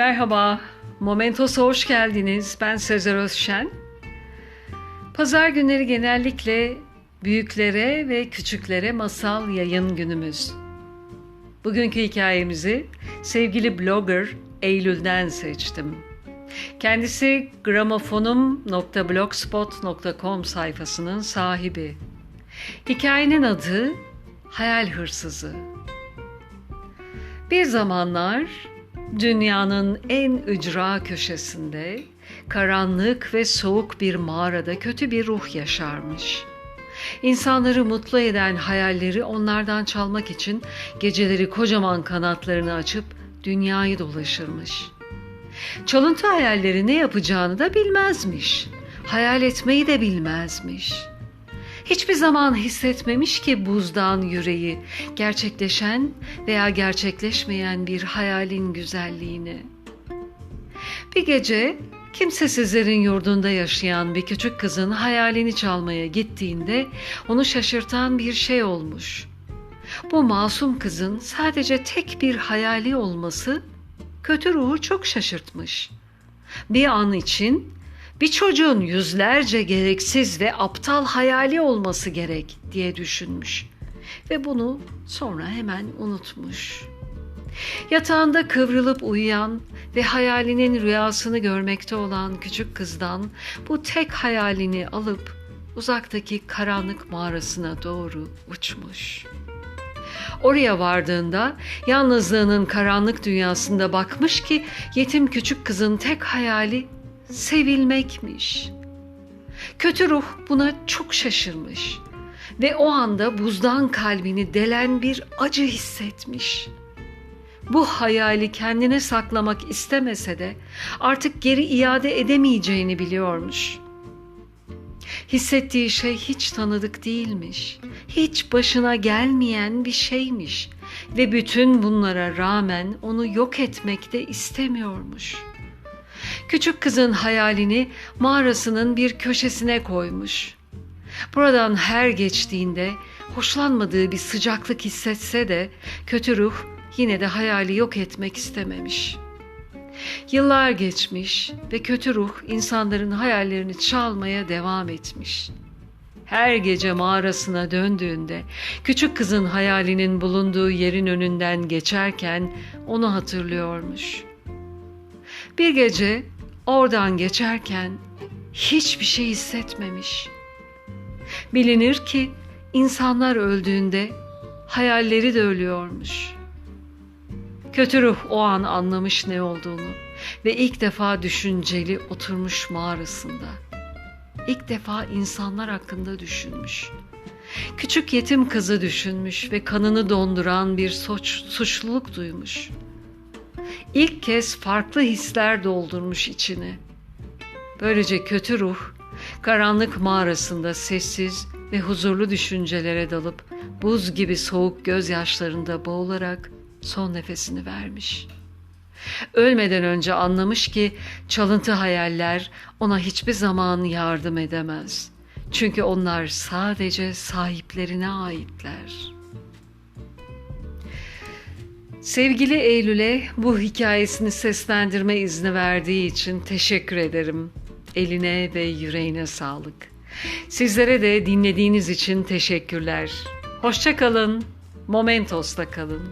Merhaba, Momentos'a hoş geldiniz. Ben Sezer Özşen. Pazar günleri genellikle büyüklere ve küçüklere masal yayın günümüz. Bugünkü hikayemizi sevgili blogger Eylül'den seçtim. Kendisi gramofonum.blogspot.com sayfasının sahibi. Hikayenin adı Hayal Hırsızı. Bir zamanlar dünyanın en ücra köşesinde, karanlık ve soğuk bir mağarada kötü bir ruh yaşarmış. İnsanları mutlu eden hayalleri onlardan çalmak için geceleri kocaman kanatlarını açıp dünyayı dolaşırmış. Çalıntı hayalleri ne yapacağını da bilmezmiş. Hayal etmeyi de bilmezmiş. Hiçbir zaman hissetmemiş ki buzdan yüreği, gerçekleşen veya gerçekleşmeyen bir hayalin güzelliğini. Bir gece kimsesizlerin yurdunda yaşayan bir küçük kızın hayalini çalmaya gittiğinde onu şaşırtan bir şey olmuş. Bu masum kızın sadece tek bir hayali olması kötü ruhu çok şaşırtmış. Bir an için bir çocuğun yüzlerce gereksiz ve aptal hayali olması gerek diye düşünmüş ve bunu sonra hemen unutmuş. Yatağında kıvrılıp uyuyan ve hayalinin rüyasını görmekte olan küçük kızdan bu tek hayalini alıp uzaktaki karanlık mağarasına doğru uçmuş. Oraya vardığında yalnızlığının karanlık dünyasında bakmış ki yetim küçük kızın tek hayali sevilmekmiş. Kötü ruh buna çok şaşırmış ve o anda buzdan kalbini delen bir acı hissetmiş. Bu hayali kendine saklamak istemese de artık geri iade edemeyeceğini biliyormuş. Hissettiği şey hiç tanıdık değilmiş. Hiç başına gelmeyen bir şeymiş ve bütün bunlara rağmen onu yok etmek de istemiyormuş.'' Küçük kızın hayalini mağarasının bir köşesine koymuş. Buradan her geçtiğinde hoşlanmadığı bir sıcaklık hissetse de kötü ruh yine de hayali yok etmek istememiş. Yıllar geçmiş ve kötü ruh insanların hayallerini çalmaya devam etmiş. Her gece mağarasına döndüğünde küçük kızın hayalinin bulunduğu yerin önünden geçerken onu hatırlıyormuş.'' Bir gece oradan geçerken hiçbir şey hissetmemiş. Bilinir ki insanlar öldüğünde hayalleri de ölüyormuş. Kötü ruh o an anlamış ne olduğunu ve ilk defa düşünceli oturmuş mağarasında. İlk defa insanlar hakkında düşünmüş. Küçük yetim kızı düşünmüş ve kanını donduran bir suç, suçluluk duymuş.'' İlk kez farklı hisler doldurmuş içini. Böylece kötü ruh karanlık mağarasında sessiz ve huzurlu düşüncelere dalıp buz gibi soğuk gözyaşlarında boğularak son nefesini vermiş. Ölmeden önce anlamış ki çalıntı hayaller ona hiçbir zaman yardım edemez. Çünkü onlar sadece sahiplerine aitler.'' Sevgili Eylül'e bu hikayesini seslendirme izni verdiği için teşekkür ederim. Eline ve yüreğine sağlık. Sizlere de dinlediğiniz için teşekkürler. Hoşçakalın. Momentos'ta kalın.